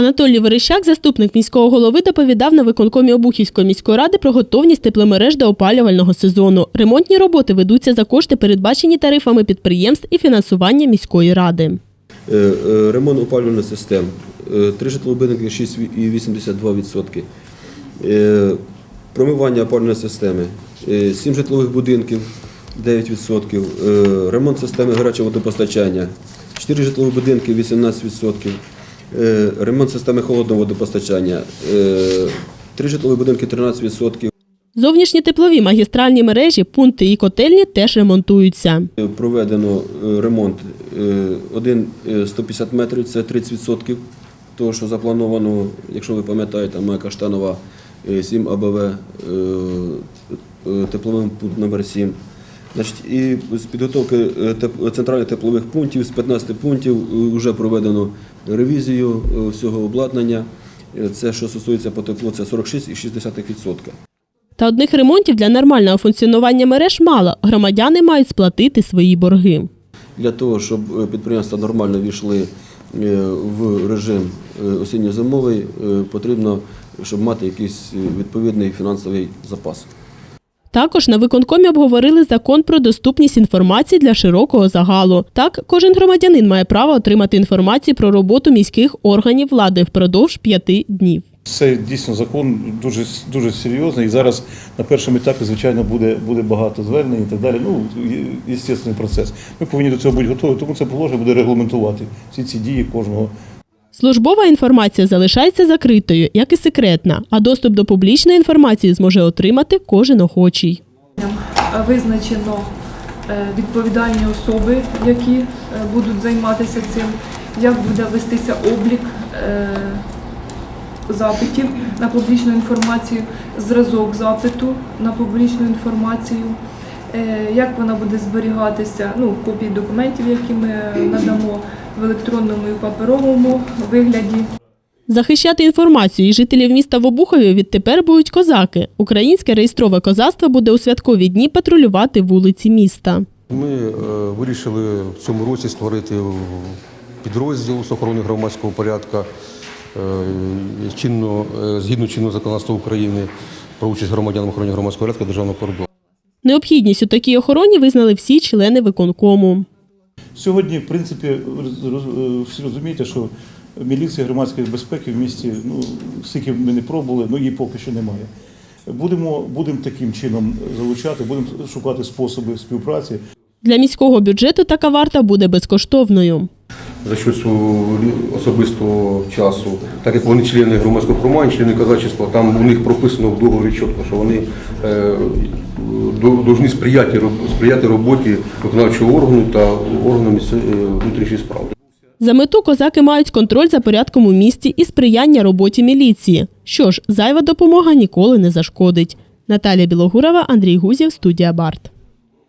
Анатолій Верещак, заступник міського голови, доповідав на виконкомі Обухівської міської ради про готовність тепломереж до опалювального сезону. Ремонтні роботи ведуться за кошти, передбачені тарифами підприємств і фінансування міської ради. Е, е, Ремонт опалювальних систем. Е, Три житлові будинки 6,82%. Е, Промивання опалювальної системи. Е, Сім житлових будинків 9%. Е, Ремонт системи гарячого водопостачання. Чотири житлові будинки 18%. Е, Ремонт системи холодного водопостачання. Е, Три житлові будинки 13%. Зовнішні теплові магістральні мережі, пункти і котельні теж ремонтуються. Е, Проведено ремонт один е, 150 метрів, це 30% того, що заплановано, якщо ви пам'ятаєте, моя Каштанова е, 7 АБВ, тепловим пункт номер 7. Значить, і з підготовки е, центральних теплових пунктів, з 15 пунктів вже проведено ревізію е, всього обладнання. Е, Це, що стосується по теплу, це 46,6%. Та одних ремонтів для нормального функціонування мереж мало. Громадяни мають сплатити свої борги. Для того, щоб е, підприємства нормально війшли е, в режим е, осінньо-зимовий, е, потрібно, щоб мати якийсь е, відповідний фінансовий запас. Також на виконкомі обговорили закон про доступність інформації для широкого загалу. Так, кожен громадянин має право отримати інформацію про роботу міських органів влади впродовж п'яти днів. Це дійсно закон дуже дуже серйозний. І зараз на першому етапі, звичайно, буде буде багато звернень і так далі. Ну, естественний процес. Ми повинні до цього бути готові, тому це положення буде регламентувати всі ці дії кожного. Службова інформація залишається закритою, як і секретна, а доступ до публічної інформації зможе отримати кожен охочий. Визначено е, відповідальні особи, які е, будуть займатися цим, як буде вестися облік е, запитів на публічну інформацію, зразок запиту на публічну інформацію, як вона буде зберігатися, ну, копії документів, які ми надамо в електронному і паперовому вигляді. Захищати інформацію і жителів міста в Обухові відтепер будуть козаки. Українське реєстрове козацтво буде у святкові дні патрулювати вулиці міста. Ми е, вирішили в цьому році створити підрозділ з охорони громадського порядку е, чинно, е, згідно чинного законодавства України про участь громадян в охороні громадського порядку державного кордону. Необхідність у такій охороні визнали всі члени виконкому. Сьогодні, в принципі, роз- всі розумієте, що міліція громадської безпеки в місті, ну, скільки ми не пробували, ну її поки що немає. Будемо, будемо таким чином залучати, будемо шукати способи співпраці. Для міського бюджету така варта буде безкоштовною. За що свого особистого часу, так як вони члени громадського формування, члени казачества, там у них прописано в договорі чітко, що вони е, повинні сприяти, сприяти роботі виконавчого органу та органу е, внутрішніх справ. За мету козаки мають контроль за порядком у місті і сприяння роботі міліції. Що ж, зайва допомога ніколи не зашкодить. Наталія Білогурова, Андрій Гузєв, студія Барт.